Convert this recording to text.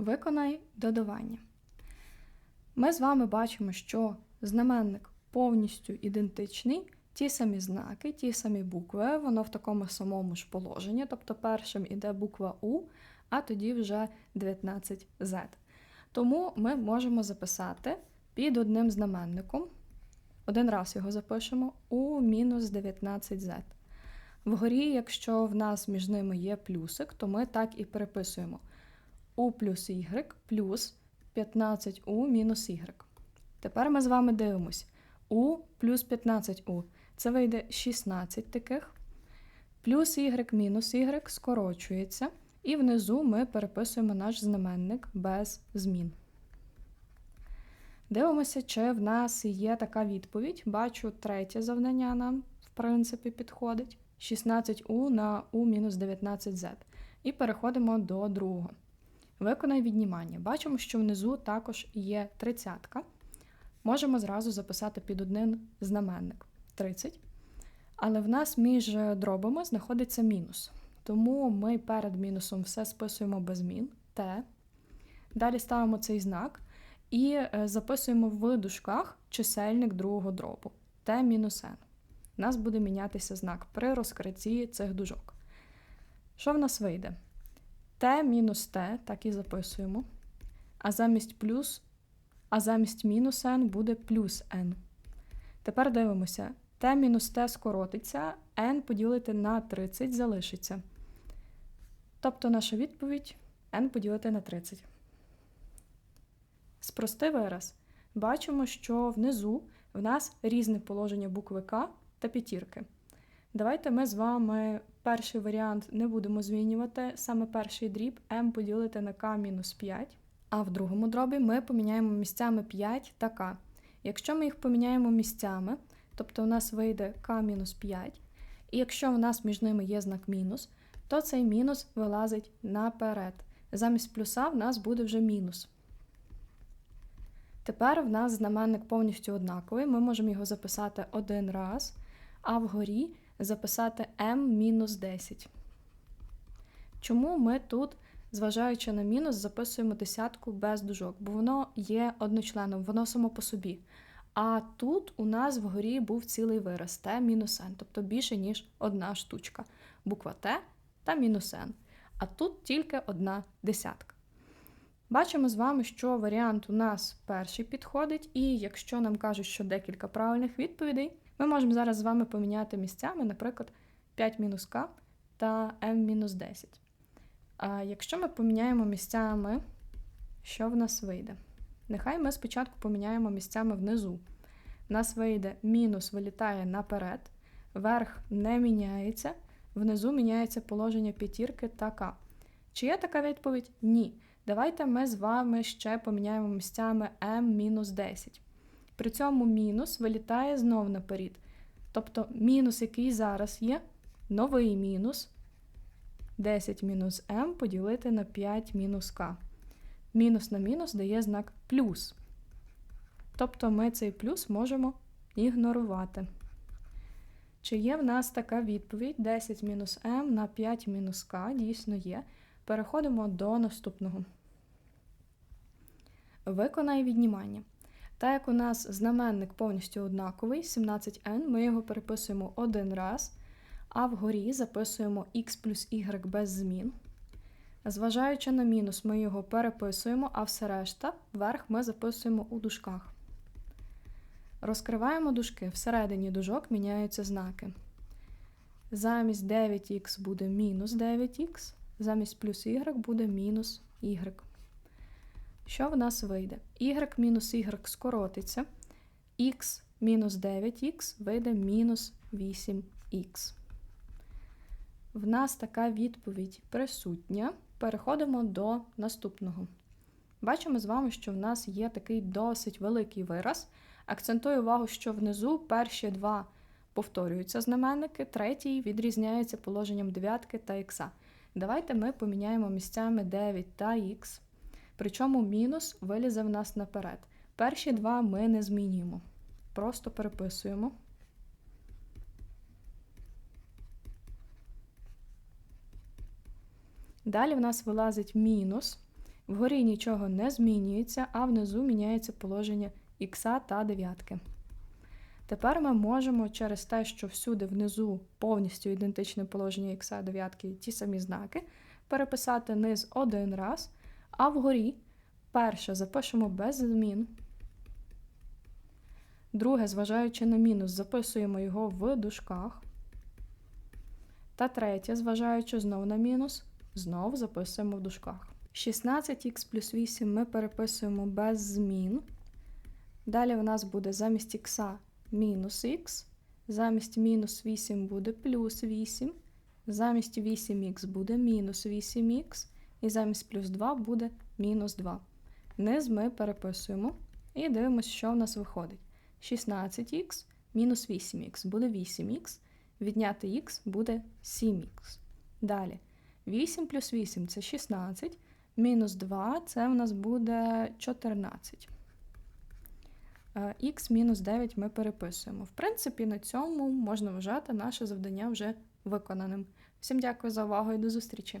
Виконай додавання. Ми з вами бачимо, що знаменник повністю ідентичний, ті самі знаки, ті самі букви, воно в такому самому ж положенні, тобто першим іде буква У, а тоді вже 19Z. Тому ми можемо записати під одним знаменником. Один раз його запишемо у мінус 19z. Вгорі, якщо в нас між ними є плюсик, то ми так і переписуємо у плюс y плюс 15у мінус y. Тепер ми з вами дивимось. у плюс 15у. Це вийде 16 таких. Плюс y мінус y скорочується. І внизу ми переписуємо наш знаменник без змін. Дивимося, чи в нас є така відповідь. Бачу, третє завдання нам, в принципі, підходить. 16у на у мінус 19z. І переходимо до другого. Виконай віднімання. Бачимо, що внизу також є тридцятка. Можемо зразу записати під один знаменник 30. Але в нас між дробами знаходиться мінус. Тому ми перед мінусом все списуємо без змін Т. Далі ставимо цей знак і е, записуємо в дужках чисельник другого дробу Т мінус N. У нас буде мінятися знак при розкритті цих дужок. Що в нас вийде? Т мінус Т, так і записуємо. А замість плюс, а замість мінус n буде плюс n. Тепер дивимося. Т мінус Т скоротиться, n поділити на 30 залишиться. Тобто наша відповідь n поділити на 30. Спрости вираз. Бачимо, що внизу в нас різне положення букви К та п'ятірки. Давайте ми з вами перший варіант не будемо змінювати. Саме перший дріб m поділити на k мінус 5. А в другому дробі ми поміняємо місцями 5 та k. Якщо ми їх поміняємо місцями, тобто у нас вийде k мінус 5, і якщо у нас між ними є знак мінус, то цей мінус вилазить наперед. Замість плюса в нас буде вже мінус. Тепер в нас знаменник повністю однаковий. Ми можемо його записати один раз, а вгорі записати m-10. Чому ми тут, зважаючи на мінус, записуємо десятку без дужок? Бо воно є одночленом, воно само по собі. А тут у нас вгорі був цілий вираз t мінус n, тобто більше, ніж одна штучка. Буква Т та мінус n. А тут тільки одна десятка. Бачимо з вами, що варіант у нас перший підходить, і якщо нам кажуть, що декілька правильних відповідей, ми можемо зараз з вами поміняти місцями, наприклад, 5 мінус k та m мінус 10. А якщо ми поміняємо місцями, що в нас вийде? Нехай ми спочатку поміняємо місцями внизу. У нас вийде мінус вилітає наперед, верх не міняється, внизу міняється положення п'ятірки та k. Чи є така відповідь? Ні. Давайте ми з вами ще поміняємо місцями m-10. При цьому мінус вилітає знов наперед. Тобто мінус, який зараз є, новий мінус 10 мінус m поділити на 5 мінус k. Мінус на мінус дає знак плюс. Тобто ми цей плюс можемо ігнорувати. Чи є в нас така відповідь 10 мінус m на 5 мінус k? Дійсно є. Переходимо до наступного. Виконай віднімання. Так як у нас знаменник повністю однаковий, 17n, ми його переписуємо один раз, а вгорі записуємо x плюс y без змін. Зважаючи на мінус, ми його переписуємо, а все решта вверх ми записуємо у дужках. Розкриваємо дужки. Всередині дужок міняються знаки. Замість 9х буде мінус 9х, замість плюс y буде мінус y. Що в нас вийде? y мінус y скоротиться, x мінус 9х вийде мінус 8х. В нас така відповідь присутня. Переходимо до наступного. Бачимо з вами, що в нас є такий досить великий вираз. Акцентую увагу, що внизу перші два повторюються знаменники, третій відрізняється положенням дев'ятки та ікса. Давайте ми поміняємо місцями 9 та х. Причому мінус вилізе в нас наперед. Перші два ми не змінюємо. Просто переписуємо. Далі в нас вилазить мінус. Вгорі нічого не змінюється, а внизу міняється положення ікса та дев'ятки. Тепер ми можемо через те, що всюди внизу повністю ідентичне положення ікса дев'ятки і ті самі знаки, переписати низ один раз, а вгорі перше запишемо без змін. Друге, зважаючи на мінус, записуємо його в дужках. Та третє, зважаючи знов на мінус, знов записуємо в дужках. 16х плюс 8 ми переписуємо без змін. Далі у нас буде замість х мінус х, замість мінус 8 буде плюс 8, замість 8х буде мінус 8х, і замість плюс 2 буде мінус 2. Низ ми переписуємо і дивимося, що в нас виходить. 16х мінус 8х буде 8х, відняти х буде 7х. Далі 8 плюс 8 це 16, мінус 2 це в нас буде 14. Х мінус 9 ми переписуємо. В принципі, на цьому можна вважати наше завдання вже виконаним. Всім дякую за увагу і до зустрічі!